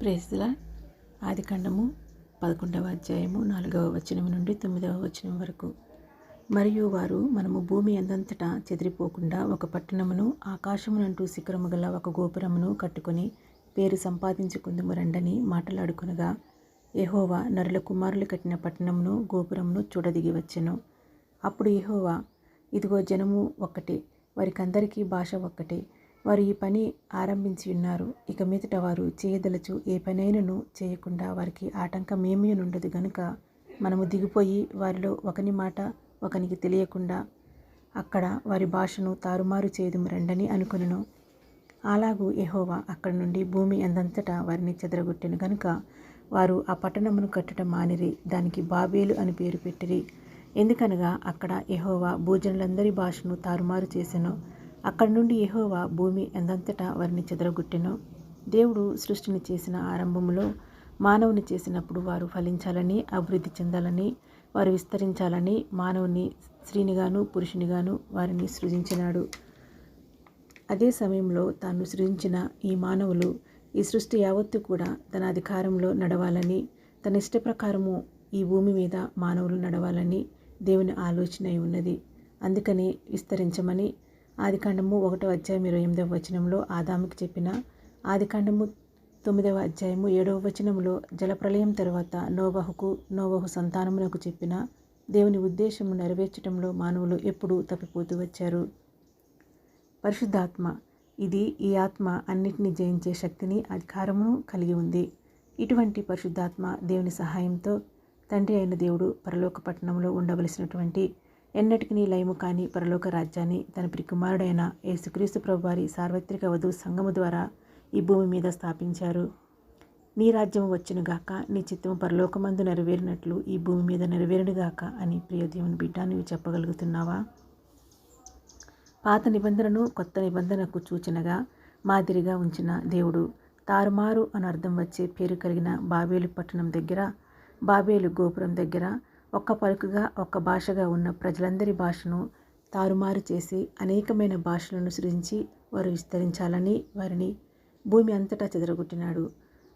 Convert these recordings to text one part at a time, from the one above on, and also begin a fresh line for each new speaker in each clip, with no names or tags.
ప్రేజ్ల ఆది ఖండము పదకొండవ అధ్యాయము నాలుగవ వచనం నుండి తొమ్మిదవ వచనం వరకు. మరియు వారు మనము భూమి ఎందంతటా చెదిరిపోకుండా ఒక పట్టణమును ఆకాశమునంటూ శిఖరము గల ఒక గోపురమును కట్టుకొని పేరు సంపాదించుకుందుము రండని మాట్లాడుకునగా ఎహోవా నరుల కుమారులు కట్టిన పట్టణమును గోపురమును చూడదిగి వచ్చెను. అప్పుడు ఎహోవా ఇదిగో జనము ఒక్కటే వారికందరికీ భాష ఒక్కటే. వారు ఈ పని ఆరంభించి ఉన్నారు. ఇక మీదట వారు చేయదలచు ఏ పనైనను చేయకుండా వారికి ఆటంకం ఏమీ ఉండదు గనుక మనము దిగిపోయి వారిలో ఒకని మాట ఒకనికి తెలియకుండా అక్కడ వారి భాషను తారుమారు చేయదు రండని అనుకును అలాగూ ఎహోవా అక్కడ నుండి భూమి అందంతటా వారిని చెదరగొట్టెను గనుక వారు ఆ పట్టణమును కట్టడం మానిరి దానికి బాబేలు అని పేరు పెట్టిరి. ఎందుకనగా అక్కడ ఎహోవా భూజనులందరి భాషను తారుమారు చేసెను. అక్కడి నుండి యహోవా భూమి ఎందంతటా వారిని చెదరగొట్టెను. దేవుడు సృష్టిని చేసిన ఆరంభంలో మానవుని చేసినప్పుడు వారు ఫలించాలని అభివృద్ధి చెందాలని వారు విస్తరించాలని మానవుని స్త్రీనిగాను పురుషునిగాను వారిని సృజించినాడు. అదే సమయంలో తాను సృజించిన ఈ మానవులు ఈ సృష్టి యావత్తు కూడా తన అధికారంలో నడవాలని తన ఇష్ట ప్రకారము ఈ భూమి మీద మానవులు నడవాలని దేవుని ఆలోచన అయి ఉన్నది. అందుకని విస్తరించమని ఆదికాండము ఒకటో అధ్యాయం ఇరవై ఎనిమిదవ వచనంలో ఆదాముకి చెప్పిన ఆదికాండము తొమ్మిదవ అధ్యాయము ఏడవ వచనంలో జలప్రలయం తర్వాత నోవహుకు నోవహు సంతానమునకు చెప్పిన దేవుని ఉద్దేశము నెరవేర్చడంలో మానవులు ఎప్పుడూ తప్పిపోతూ వచ్చారు. పరిశుద్ధాత్మ ఇది ఈ ఆత్మ అన్నిటిని జయించే శక్తిని అధికారమును కలిగి ఉంది. ఇటువంటి పరిశుద్ధాత్మ దేవుని సహాయంతో తండ్రి అయిన దేవుడు పరలోక పట్టణంలో ఉండవలసినటువంటి ఎన్నటికి లయము కాని పరలోక రాజ్యాన్ని తన ప్రికుమారుడైన యేసుక్రీస్తు ప్రభువారి సార్వత్రిక వధువు సంఘము ద్వారా ఈ భూమి మీద స్థాపించారు. నీ రాజ్యము వచ్చునుగాక నీ చిత్తము పరలోకమందు నెరవేరినట్లు ఈ భూమి మీద నెరవేరునుగాక అని ప్రియదేవుని బిడ్డ నువ్వు చెప్పగలుగుతున్నావా? పాత నిబంధనను కొత్త నిబంధనకు సూచనగా మాదిరిగా ఉంచిన దేవుడు తారుమారు అని అర్థం వచ్చే పేరు కలిగిన బాబేలు పట్టణం దగ్గర బాబేలు గోపురం దగ్గర ఒక్క పలుకుగా ఒక్క భాషగా ఉన్న ప్రజలందరి భాషను తారుమారు చేసి అనేకమైన భాషలను సృజించి వారు విస్తరించాలని వారిని భూమి అంతటా చెదరగొట్టినాడు.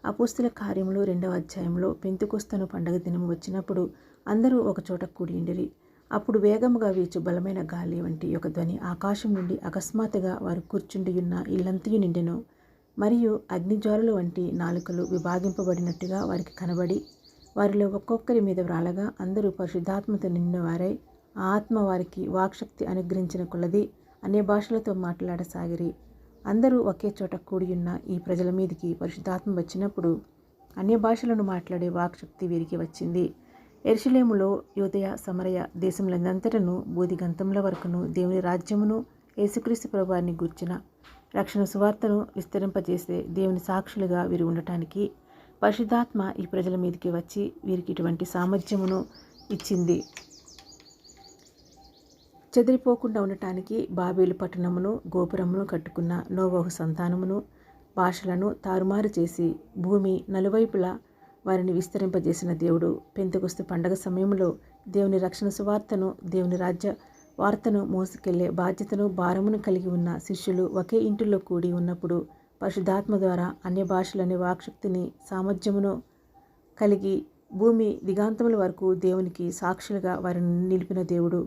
అపుస్తుల కార్యములు రెండవ అధ్యాయంలో పెంతుకొస్తను పండగ దినము వచ్చినప్పుడు అందరూ ఒకచోట కూడిండిరి అప్పుడు వేగముగా వీచు బలమైన గాలి వంటి ఒక ధ్వని ఆకాశం నుండి అకస్మాత్తుగా వారు కూర్చుండి ఉన్న ఇల్లంతయు నిండెను. మరియు అగ్నిజ్వాలలు వంటి నాలుకలు విభాగింపబడినట్టుగా వారికి కనబడి వారిలో ఒక్కొక్కరి మీద వ్రాలగా అందరూ పరిశుద్ధాత్మతో నిండినవారై ఆ ఆత్మ వారికి వాక్శక్తి అనుగ్రహించిన కొలది అనే భాషలతో మాట్లాడసాగిరి. అందరూ ఒకే చోట కూడియున్న ఈ ప్రజల మీదకి పరిశుద్ధాత్మ వచ్చినప్పుడు అన్య భాషలను మాట్లాడే వాక్శక్తి వీరికి వచ్చింది. ఎర్షలేములో యోదయ సమరయ దేశములందంతటను బోధిగంతముల వరకును దేవుని రాజ్యమును యేసుక్రీస్తు ప్రభువారిని గూర్చిన రక్షణ సువార్తను విస్తరింపజేసే దేవుని సాక్షులుగా వీరు ఉండటానికి పరిశుద్ధాత్మ ఈ ప్రజల మీదకి వచ్చి వీరికి ఇటువంటి సామర్థ్యమును ఇచ్చింది. చెదిరిపోకుండా ఉండటానికి బాబేలు పట్టణమును గోపురమును కట్టుకున్న నోవహు సంతానమును భాషలను తారుమారు చేసి భూమి నలువైపులా వారిని విస్తరింపజేసిన దేవుడు. పెంతకొస్తు పండగ సమయంలో దేవుని రక్షణ సువార్తను దేవుని రాజ్య వార్తను మోసుకెళ్ళే బాధ్యతను భారమును కలిగి ఉన్న శిష్యులు ఒకే ఇంటిలో కూడి ఉన్నప్పుడు పరిశుద్ధాత్మ ద్వారా అన్య భాషలని వాక్శక్తిని సామర్థ్యమును కలిగి భూమి దిగాంతముల వరకు దేవునికి సాక్షులుగా వారిని నిలిపిన దేవుడు.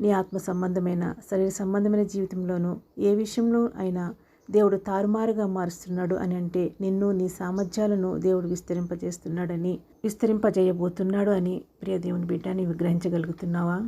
నీ ఆత్మ సంబంధమైన శరీర సంబంధమైన జీవితంలోనూ ఏ విషయంలో అయినా దేవుడు తారుమారుగా మారుస్తున్నాడు అని అంటే నిన్ను నీ సామర్థ్యాలను దేవుడు విస్తరింపజేస్తున్నాడని విస్తరింపజేయబోతున్నాడు అని ప్రియ దేవుని బిడ్డ నీవు గ్రహించగలుగుతున్నావా?